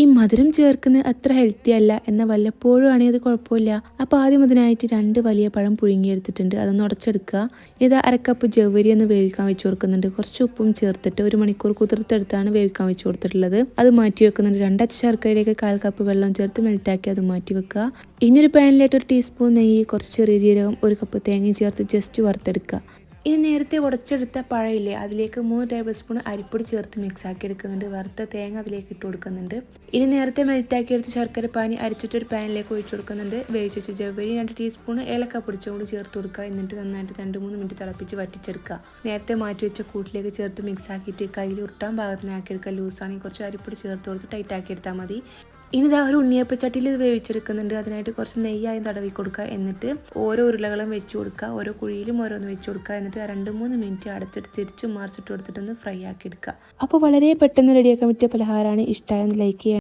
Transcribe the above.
ഈ മധുരം ചേർക്കുന്നത് അത്ര ഹെൽത്തി അല്ല എന്നാൽ വല്ലപ്പോഴും ആണെങ്കിൽ അത് കുഴപ്പമില്ല. അപ്പോൾ ആദ്യം അതിനായിട്ട് രണ്ട് വലിയ പഴം പുഴുങ്ങിയെടുത്തിട്ടുണ്ട്. അതൊന്ന് ഉടച്ചെടുക്കുക. ഇത് അരക്കപ്പ് ജവരി ഒന്ന് വേവിക്കാൻ വെച്ച് കൊടുക്കുന്നുണ്ട്. കുറച്ച് ഉപ്പും ചേർത്തിട്ട് ഒരു മണിക്കൂർ കുതിർത്തെടുത്താണ് വേവിക്കാൻ വെച്ച് കൊടുത്തിട്ടുള്ളത്. അത് മാറ്റി വെക്കുന്നുണ്ട്. രണ്ടച്ച ശർക്കരയിലേക്ക് കാൽ കപ്പ് വെള്ളം ചേർത്ത് മെൽറ്റാക്കി അത് മാറ്റി വെക്കുക. ഇനി ഒരു പാനിലായിട്ട് ഒരു ടീസ്പൂൺ നെയ്യ് കുറച്ച് ചെറിയ ജീരകം ഒരു കപ്പ് തേങ്ങയും ചേർത്ത് ജസ്റ്റ് വറുത്തെടുക്കുക. ഇനി നേരത്തെ ഉടച്ചെടുത്ത പഴയില്ലേ അതിലേക്ക് മൂന്ന് ടേബിൾ സ്പൂൺ അരിപ്പൊടി ചേർത്ത് മിക്സ് ആക്കി എടുക്കുന്നുണ്ട്. വറുത്ത തേങ്ങ അതിലേക്ക് ഇട്ട് കൊടുക്കുന്നുണ്ട്. ഇനി നേരത്തെ മെൽറ്റാക്കി എടുത്ത് ശർക്കര പാനി അരിച്ചിട്ട് ഒരു പാനിലേക്ക് ഒഴിച്ചു കൊടുക്കുന്നുണ്ട്. വേവിച്ച് വെച്ച ജവരി രണ്ട് ടീസ്പൂൺ ഏലക്ക പൊടിച്ചുകൊണ്ട് ചേർത്ത് കൊടുക്കുക. എന്നിട്ട് നന്നായിട്ട് രണ്ട് മൂന്ന് മിനിറ്റ് തിളപ്പിച്ച് വറ്റിച്ചെടുക്കുക. നേരത്തെ മാറ്റി വെച്ച കൂട്ടിലേക്ക് ചേർത്ത് മിക്സ് ആക്കിയിട്ട് കയ്യിൽ ഉരുട്ടാൻ ഭാഗത്തിനാക്കി എടുക്കുക. ലൂസാണെങ്കിൽ കുറച്ച് അരിപ്പൊടി ചേർത്ത് കൊടുത്ത് ടൈറ്റ് ആക്കി എടുത്താൽ മതി. ഇനി ഇതാ ഒരു ഉണ്ണിയപ്പച്ചട്ടിയിൽ ഇത് വേവിച്ചെടുക്കുന്നുണ്ട്. അതിനായിട്ട് കുറച്ച് നെയ്യായും തടവി കൊടുക്കുക. എന്നിട്ട് ഓരോ ഉരുളകളും വെച്ച് കൊടുക്കുക. ഓരോ കുഴിയിലും ഓരോന്ന് വെച്ച് കൊടുക്കുക. എന്നിട്ട് രണ്ട് മൂന്ന് മിനിറ്റ് അടച്ചിട്ട് തിരിച്ചും മറിച്ചിട്ട് കൊടുത്തിട്ടൊന്ന് ഫ്രൈ ആക്കി എടുക്കുക. അപ്പോൾ വളരെ പെട്ടെന്ന് റെഡിയാക്കാൻ പറ്റിയ പലഹാരമാണ്. ഇഷ്ടമായെന്ന് ലൈക്ക് ചെയ്യുക